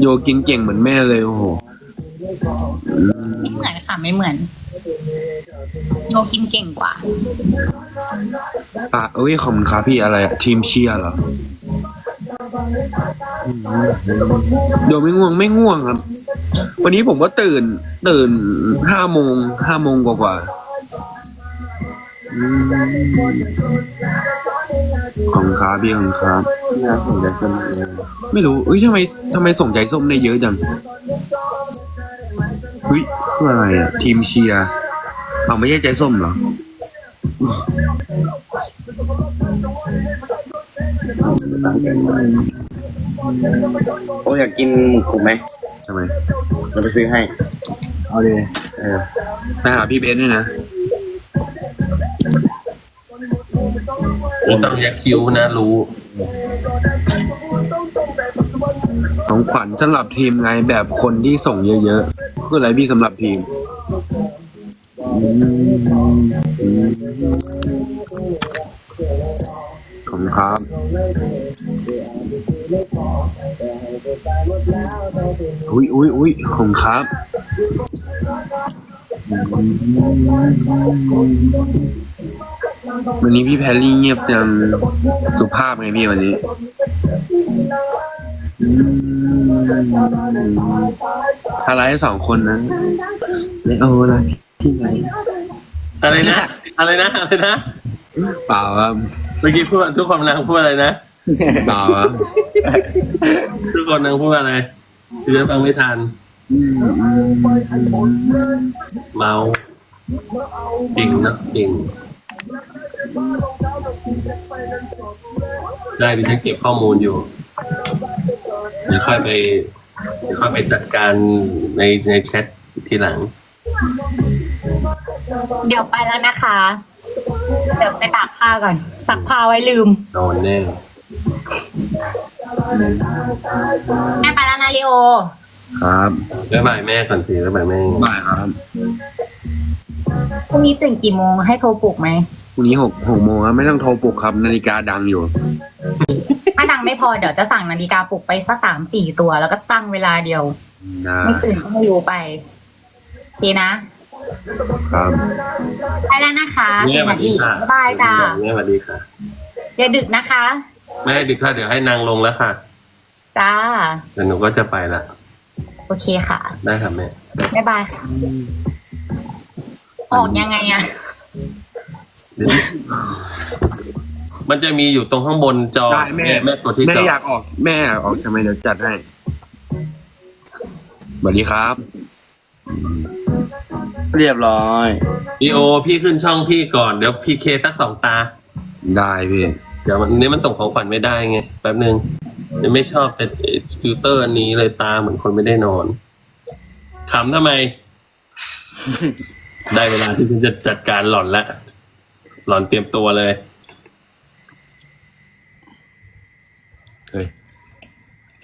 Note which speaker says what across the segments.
Speaker 1: โยกินเก่งเหมือนแม่เลยโอ้โหอืม
Speaker 2: ไม่เหมือนค่ะไม่เหมือนโยกินเก่งกว่า
Speaker 1: อะเอ้ยขอบคุณครับพี่อะไรอะทีมเชียร์เหรออืมโยไม่ง่วงไม่ง่วงครับ วันนี้ผมก็ตื่น ตื่นห้าโมงห้าโมงกว่าๆอืม ขอบคุณครับพี่ขอบคุณครับ
Speaker 3: น่าสนใจสนุกเลย
Speaker 1: ไม่รู้เอ้ยทำไมทำไมส่งใจส้มได้เยอะจังเฮ้ยคืออะไรอะ ทีมเชียร์เอาไม่ใช่ใจส้มเหรอ
Speaker 3: โอ้อยากกินหมูกรุบไหม
Speaker 1: ทำไม
Speaker 3: เราไปซื้อให้
Speaker 1: เอาเลย
Speaker 3: เออ
Speaker 1: ไปหาพี่เบสด้วยนะ
Speaker 4: ไม่ต้องยักคิ้วนะรู้
Speaker 1: ของขวัญสำหรับทีมไงแบบคนที่ส่งเยอะๆคืออะไรพี่สำหรับทีมขอบคุณครับอุ้ยอุ้ยอุ้ยขอบคุณครับ วันนี้พี่แพรรี่เงียบจังสุภาพไงพี่วันนี้อะไรสองคนนั้นเลโอละที่ไหน
Speaker 4: อะไรนะ อะไรนะ อะไรนะ
Speaker 1: เปล่าครับ
Speaker 4: เมื่อกี้พูดทุกคนกำลังพูดอะไรนะ
Speaker 1: เปล่าครับ
Speaker 4: ทุกคนกำลังพูดอะไรคือจะฟังไม่ทันเมาจริงนะจริง ได้ดิฉันเก็บข้อมูลอยู่ เดี๋ยวค่อยไปเดี๋ยวค่อยไปจัดการในในแชททีหลัง
Speaker 2: เดี๋ยวไปแล้วนะคะ เดี๋ยวไปตากผ้าก่อนซักผ้าไว้ลืม
Speaker 4: นอนแน่
Speaker 2: แม่ไปแล้วนะลีโอ
Speaker 1: ครับ
Speaker 4: บ๊ายบายแม่ก่อนสิบ๊ายบายแม่
Speaker 1: บ่ายครับ
Speaker 2: พรุ่งนี้ตื่นกี่โมงให้โทรปลุกไหม
Speaker 1: วันนี้หกหกโมงครับไม่ต้องโทรปลุกครับนาฬิกาดังอยู่
Speaker 2: ถ้าดังไม่พอเดี๋ยวจะสั่งนาฬิกาปลุกไปสักสามสี่ตัว แล้วก็ตั้งเวลาเดียว
Speaker 1: ได้
Speaker 2: ไม่ตื่นก็ไม่รู้ไปโอเคนะ
Speaker 1: ครับ
Speaker 2: ไปแล้วนะคะ
Speaker 4: แม่
Speaker 2: ส
Speaker 4: สวั
Speaker 2: วั
Speaker 4: ส
Speaker 2: ส
Speaker 4: ดี
Speaker 2: ดี
Speaker 4: ค่ะ
Speaker 2: บ๊ายบายจ้า
Speaker 4: แม่สวัสดีค่ะ
Speaker 2: อย่าดึกนะคะ
Speaker 4: แม่ดึกค่ะเดี๋ยวให้นางลงแล้วค่ะ
Speaker 2: จ้า
Speaker 4: เดี๋ยวหนูก็จะไปละ
Speaker 2: โอเคค่ะ
Speaker 4: ได้ค่ะแม่
Speaker 2: บ๊ายบายค่ะออกยังไงอะ
Speaker 4: เดี๋ยว มันจะมีอยู่ตรงข้างบนจอ
Speaker 1: ได้แม่
Speaker 4: แม่กดที่
Speaker 1: แม่
Speaker 4: จอ
Speaker 1: อยากออกแม่อยากออกทำไมเดี๋ยวจัดให้สวัสดีครับ
Speaker 3: เรียบร้อย
Speaker 4: อีโอพี่ขึ้นช่องพี่ก่อนเดี๋ยวพีเคสักสองตา
Speaker 1: ได้พี่
Speaker 4: เดี๋ยวมันนี้มันส่งของขวัญไม่ได้ไงแป๊บนึงเดี๋ยวไม่ชอบแต่ฟิลเตอร์อันนี้เลยตาเหมือนคนไม่ได้นอนขำทำไม ได้เวลาที่ฉันจะจัดการหล่อนละ หล่อนเตรียมตัวเลย
Speaker 1: เฮ้ย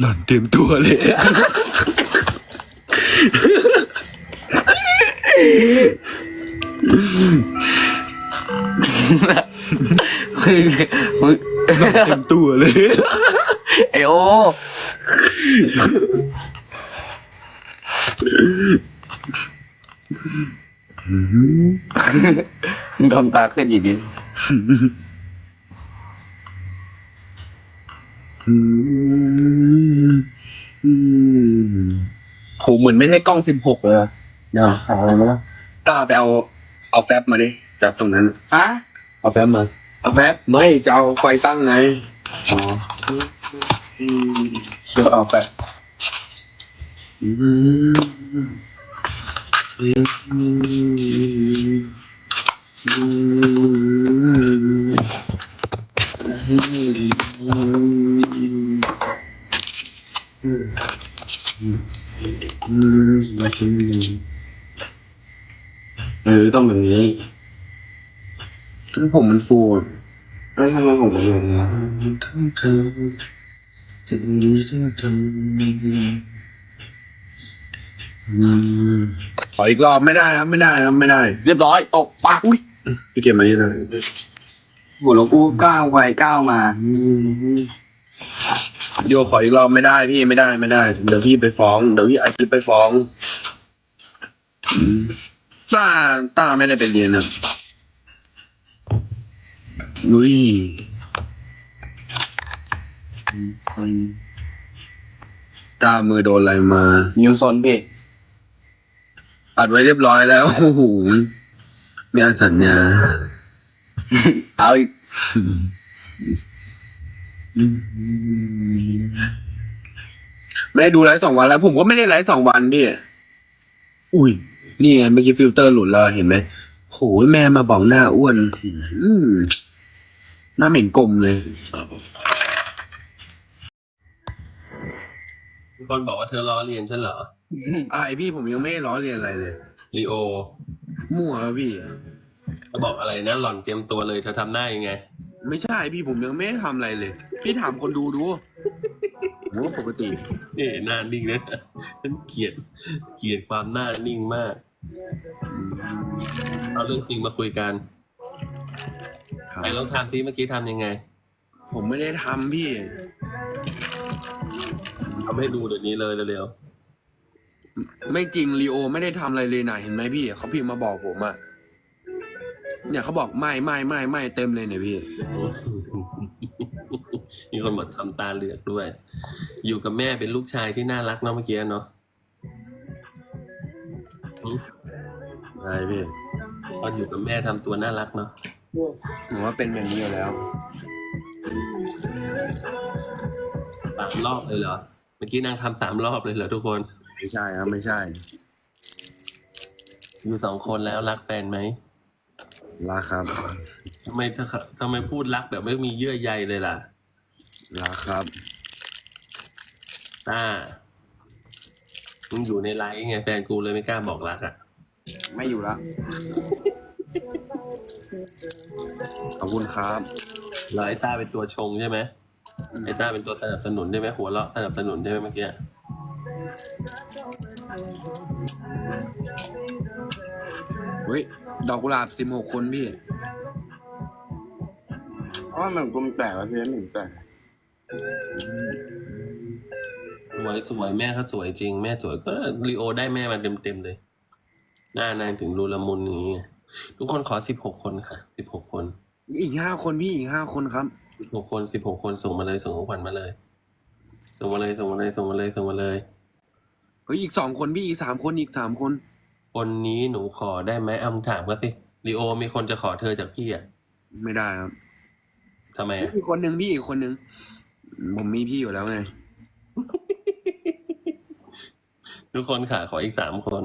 Speaker 1: หล่อนเตรียมตัวเลยหล่อนเตรียมตัวเลย
Speaker 3: ไอโอด อมตาขึ้นอีกนิด
Speaker 1: โหเหมือนไม่ใช่กล้องสิบหกเลยอะ
Speaker 3: เดี๋ยวหาอะไรมาแล้ว
Speaker 1: ตาไปเอาเอาแฟบมาดิจับตรงนั้น
Speaker 3: ฮะ
Speaker 1: เอาแฟบมา เอาแฟบไม่จะเอาไฟตั้งไง
Speaker 3: อ๋อเชื่อเอาไป
Speaker 1: อืม เออต้องแบบนี้ผมมันฟูอะ
Speaker 3: แล้วทำไมผมเป็นอย่างนี้
Speaker 1: ขออีกรอบไม่ได้ครับไม่ได้ครับไม่ได้
Speaker 3: เรียบร้อยตกปากอุ้ย
Speaker 1: พี่เก็บมานี่เลย
Speaker 3: โหแล้วกูก้าวไปก้าวมา
Speaker 1: โยขออีกรอบไม่ได้พี่ไม่ได้ไม่ได้ เดี๋ยวพี่ไปฟ้อง เดี๋ยวพี่อาจจะไปฟ้องอืมต้าต้าไม่ได้ไปเรียนนะนุ้ยอืมต้ามือโดนอะไรมา
Speaker 3: นิวซนพี่
Speaker 1: อัดไว้เรียบร้อยแล้วโอ้โหไม่เอาสัญญา
Speaker 3: เอาอีก
Speaker 1: ไม่ได้ดูไลฟ์สองวันแล้ว ผมก็ไม่ได้ไลฟ์สองวันพี่อุ้ย นี่ไงเมื่อกี้ฟิลเตอร์หลุดแล้วเห็นไหมโหยแม่มาบอกหน้าอ้วน อืมหน้าเหม็นกลมเลย
Speaker 4: มีคนบอกว่าเธอล้อเรียนฉันเหรอ
Speaker 1: อายพี่ผมยังไม่ได้ล้อเรียนอะไรเลย
Speaker 4: ลีโอ
Speaker 1: มั่วแล้วพี่
Speaker 4: เขาบอกอะไรนะหล่อนเตรียมตัวเลยเธอทำได้ยังไง
Speaker 1: ไม่ใช่พี่ผมยังไม่ได้ทำอะไรเลย พี่ถามคนดูดูผมว่าปกติ
Speaker 4: นี่หน้านิ่งนะฉันเกลียดเกลียดความหน้านิ่งมาก เอาเรื่องจริงมาคุยกัน
Speaker 1: ครับ
Speaker 4: ไอ้ลองทำซิเมื่อกี้ทำยังไง
Speaker 1: ผมไม่ได้ทำพี่
Speaker 4: ทำให้ดูเดี๋ยวนี้เลยเร็ว
Speaker 1: ไม่จริงลีโอไม่ได้ทำอะไรเลยนะเห็นไหมพี่เขาพิมพ์มาบอกผมอะเนี่ยเขาบอกไม่ไม่ไม่ไม่เต็มเลยเนี่ยพี่
Speaker 4: ๆมีคนบอกทำตาเหลือกด้วย อยู่กับแม่เป็นลูกชายที่น่ารักเนาะเมื่อกี้เนาะอืม
Speaker 1: อะไรพี่
Speaker 4: ตอนอยู่กับแม่ทำตัวน่ารักเนาะ
Speaker 1: ผมว่าเป็นแบบนี้อยู่แล้ว
Speaker 4: สามรอบเลยเหรอ เมื่อกี้นางทำสามรอบเลยเหรอทุกคน
Speaker 1: ไม่ใช่ครับไม่ใช่
Speaker 4: อยู่สองคนแล้วรักแฟนไหม
Speaker 1: รักครับ
Speaker 4: ทำไมเธอทำไมพูดรักแบบไม่มีเยื่อใยเลยล่ะ
Speaker 1: รักครับ
Speaker 4: ต้ามึงอยู่ในไลฟ์ไงแฟนกูเลยไม่กล้าบอกรักอะ
Speaker 3: ไม่อยู่แล้ว
Speaker 1: ขอบคุณครับ
Speaker 4: แล้วไอ้ต้าเป็นตัวชงใช่ไหมไอ้ต้าเป็นตัวสนับสนุนใช่ไหมหัวเราะสนับสนุนใช่ไหมเมื่อกี้
Speaker 1: เฮ้ย ดอกกุหลาบสิบหกคนพี่
Speaker 3: เพราะว่ามันกูมีแปลกว่าพี่หนึ่งแปลก
Speaker 4: สวยสวยแม่เขาสวยจริง แม่สวยก็ลีโอได้แม่มาเต็มเต็มๆเลย หน้านางถึงรูละมุนอย่างนี้ทุกคนขอสิบหกคนค่ะสิบหกคน
Speaker 1: อีกห้าคนพี่อีกห้าคนครับ
Speaker 4: สิบหกคนสิบหกคนส่งมาเลยส่งของขวัญมาเลย ส่งมาเลยส่งมาเลยส่งมาเลยส่งมาเลย
Speaker 1: เฮ้ยอีกสองคนพี่อีกสามคนอีกสามคน
Speaker 4: คนนี้หนูขอได้ไหมเอามึงถามก็สิลีโอมีคนจะขอเธอจากพี่อะ
Speaker 1: ไม่ได้ครับ
Speaker 4: ทำไมอะ
Speaker 1: อีกคนหนึ่งพี่อีกคนหนึ่งผมมีพี่อยู่แล้วไง
Speaker 4: ทุกคนค่ะขออีกสามคน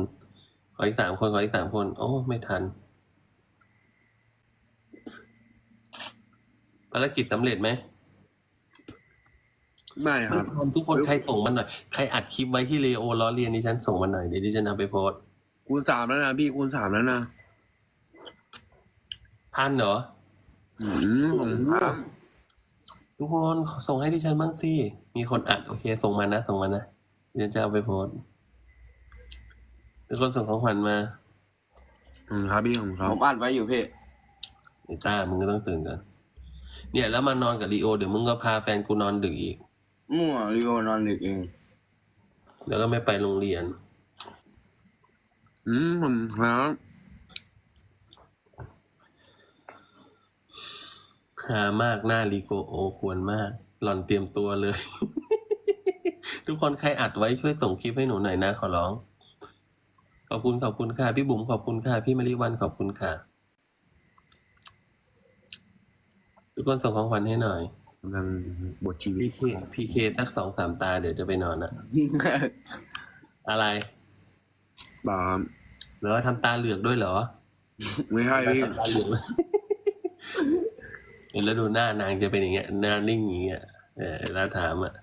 Speaker 4: ขออีกสามคนขออีกสามคน โอ้ไม่ทันภารกิจสำเร็จไหม
Speaker 1: ไม่ค
Speaker 4: ไม่
Speaker 1: รับ
Speaker 4: ทันทุกคนใครส่งมาหน่อย ใครอัดคลิปไว้ที่ลีโอล้อเลียนดิฉันส่งมาหน่อยเดี๋ยวดิฉันเอาไปโพสต์
Speaker 1: คูณสามแล้วนะพี่คูณสามแล้วนะ
Speaker 4: ทันเหรอ
Speaker 1: อืมผมครับ
Speaker 4: ทุกคนส่งให้ดิฉันบ้างสิ มีคนอัดโอเค ส่งมานะส่งมานะเดี๋ยวจะเอาไปโพสต์ทุกคนส่งของขวัญมา
Speaker 1: อืมครับพี่ของ
Speaker 3: ผ
Speaker 1: เขา
Speaker 3: มอัดไว้อยู่พี่
Speaker 4: ไอ้ต้ามึงก็ต้องตื่นกันเนี่ย แล้วมานอนกับลีโอ เดี๋ยวมึงก็พาแฟนกูนอนดึกอีก
Speaker 3: มั่วริโอนอนดึกเอง
Speaker 4: แล้วก็ไม่ไปโรงเรียน
Speaker 1: อืมผมครับ
Speaker 4: หามากหน้าลีโกโอควรมาก หล่อนเตรียมตัวเลย ทุกคนใครอัดไว้ช่วยส่งคลิปให้หนูหน่อยนะขอร้อง ขอบคุณขอบคุณค่ะ พี่บุ๋มขอบคุณค่ะ พี่มาริวันขอบคุณค่ะ ทุกคนส่งของขวัญให้หน่อย
Speaker 1: กำลังบทชีวิต
Speaker 4: พี่เคพีเคสักสองสามตาเดี๋ยวจะไปนอนอะอะไร
Speaker 1: บาครับ
Speaker 4: เหรอทำตาเหลือกด้วยเหรอ
Speaker 1: ไม่ใช่พี่
Speaker 4: ทำตาเหลือกเห็นแล้วดูหน้านางจะเป็นอย่างเงี้ยหน้านิ่งอย่างเงี้ยเออแล้วถามอะ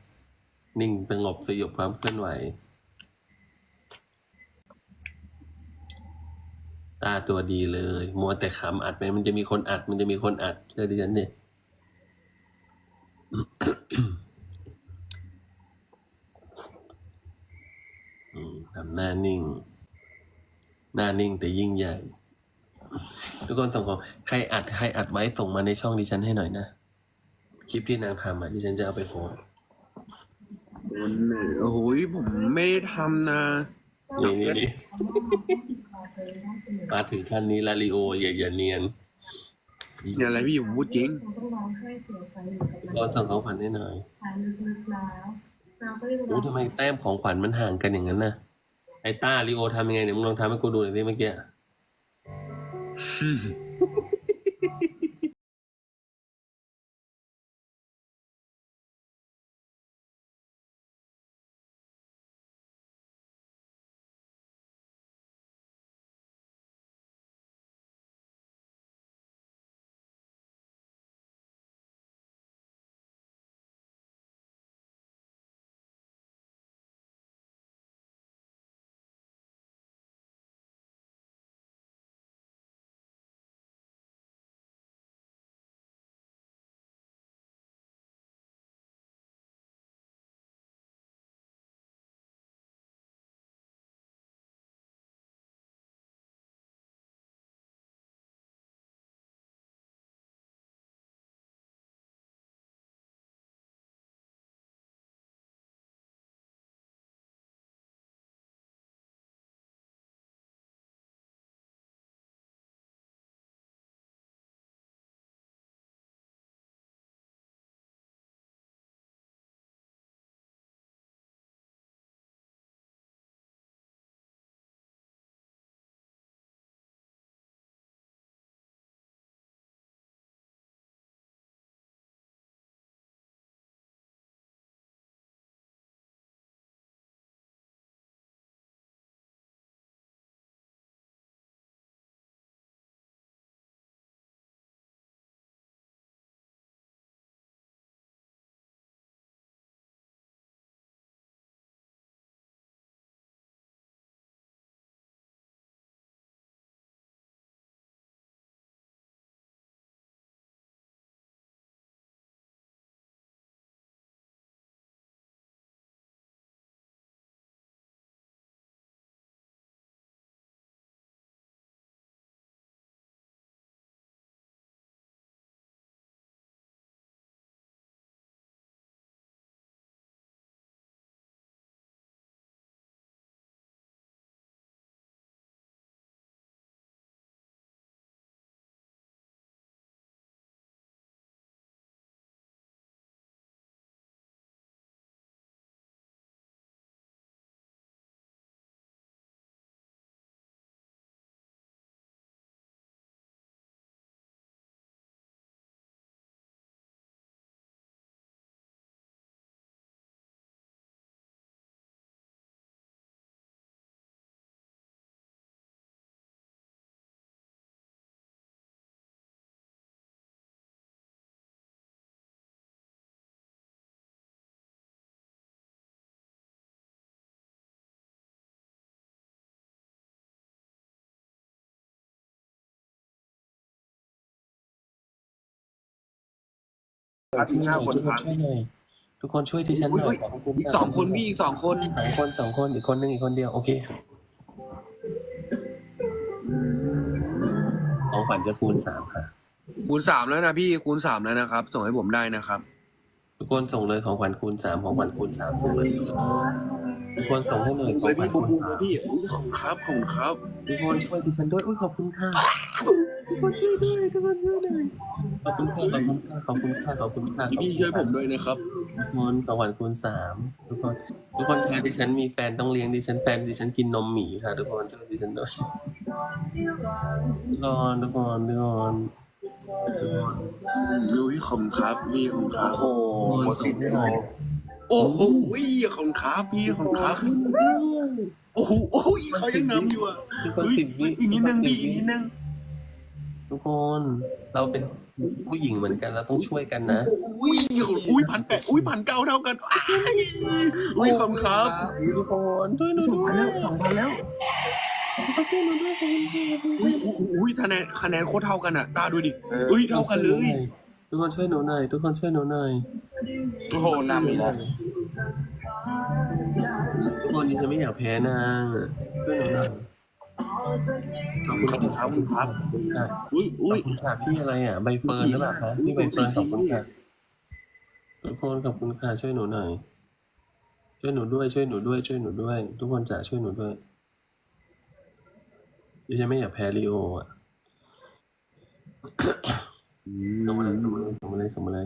Speaker 4: นิ่งสงบสยบความเคลื่อนไหว ตาตัวดีเลย มัวแต่ขำอัดไปมันจะมีคนอัด มันจะมีคนอัดเชื่อดิฉันเนี่ยอืม ทำหน้านิ่ง หน้านิ่งแต่ยิ่งใหญ่ ทุกคนส่งของใครอัดใครอัดไว้ส่งมาในช่องดิฉันให้หน่อยนะ คลิปที่นางทำอะดิฉันจะเอาไปโพส
Speaker 1: โอ้โหผมไม่ได้ทำนะ
Speaker 4: นี่นี่นี่มาถึงขั้นนี้ลาลิโออย่าอย่าเนียน
Speaker 1: เนี่ยอะไรพี่ผมพูดจริง
Speaker 4: รอสั่งของขวัญให้หน่อยโอ้ทำไมแต้มของขวัญมันห่างกันอย่างนั้นน่ะ ไอ้ต้าลิโอทำยังไงเนี่ยมึงลองทำให้กูดูหน่อยสิเมื่อกี้
Speaker 1: ที่ห้าคน
Speaker 4: ทุกคน
Speaker 1: ครับ
Speaker 4: ช่วยหน่อยทุกคนช่วยดิฉันหน่อยขบณ
Speaker 1: อีกสองคนพี่อีกสองคน
Speaker 4: สองคนสองคนอีกคนหนึ่งอีกคนเดียวโอเคของขวัญจะคูณสามค่ะ
Speaker 1: คูณสามแล้วนะพี่คูณสามแล้วนะครับ ส่งให้ผมได้นะครับ
Speaker 4: ทุกคนส่งเลยของขวัญคูณสามของขวัญคูณสามส่งเลย ทุกคนส่งให้หน่อยของ
Speaker 1: เลย
Speaker 4: ขวั
Speaker 1: พี่
Speaker 4: ญ
Speaker 1: บู
Speaker 4: คูณ
Speaker 1: บู
Speaker 4: สาม
Speaker 1: พี่อุ๊ยขอบคุณครับขอบคุณครับ
Speaker 4: ทุกคนช่วยดิฉันด้วยอุ้ยขอบคุณค่ะทุกคนช่วยด้วยทุกคนช่วยหน่อยขอบคุณค่ะขอบคุณค่ะขอบคุณค่ะขอบคุณค่ะ
Speaker 1: พี่พี่ช่วยผมด้วยนะครับ
Speaker 4: ทุกคนของขวัญคูณสามทุกคนทุกคนค่ะดิฉันมีแฟนต้องเลี้ยงดิฉันแฟนดิฉันกินนมหมีค่ะ ทุกคนช่วยดิฉันด้วยทุกคนทุกคนทุกคนทุกคน
Speaker 1: ดูพี่ขอบคุณครับพี่ขอบคุณครับ
Speaker 3: โอ้โหหมดสิทธิ์เลย
Speaker 1: โอ้โหขอบคุณครับพี่ขอบคุณครับโอ้โหโอ้โหเขายังนำอยู่อะ
Speaker 4: ทุกคน
Speaker 1: เฮ้ย
Speaker 4: สิบวิ
Speaker 1: อีกนิดนึงพี่อีกนิดนึง
Speaker 4: ทุกคนเราเป็นผู้หญิงเหมือนกันเราต้องช่วยกันนะ
Speaker 1: อุ้ยอุ้ยพันแปดอุ้ยพันเก้าเท่ากันอ้ายอุ้ยขอบคุณครับ
Speaker 4: ทุกคนช่วยหนู
Speaker 1: สอง
Speaker 4: ด้
Speaker 1: พั
Speaker 4: วนย
Speaker 1: แล้วสองพันแล้ว
Speaker 4: ทุกคนช่วยหนูด้วยขอบคุณค่ะ
Speaker 1: อุ้ยอุ้ยอุ้ยคะแนนคะแนนโคตรเท่ากันอะตาดูดิอุ้ยเท่ากันเลย
Speaker 4: ทุกคนช่วยหนูหน่อย ทุกคนช่วยหนูหน่อย
Speaker 3: โอ้โหนำอีกแล้ว
Speaker 4: ทุกคนดิฉันไม่อยากแพ้นางช่วยหนูหน่อย
Speaker 3: ขอบคุณครับขอบคุณครับ
Speaker 4: ขอบคุณค่ะ
Speaker 3: อุ้ย
Speaker 4: ข
Speaker 3: อุ้
Speaker 4: อยบคุณค่ะพี่อะไรอะ ใบเฟิร์นหรือเปล่าคะพี่ใบเฟิร์นขอบคุณค่ะทุกคนขอบคุณค่ะช่วยหนูหน่อย ช่วยหนูด้วย ช่วยหนูด้วย ช่วยหนูด้วย ทุกคนจะช่วยหนูด้วยดิฉันไม่อยากแพ้ลีโออะ ส่งมาเลยส่งมาเล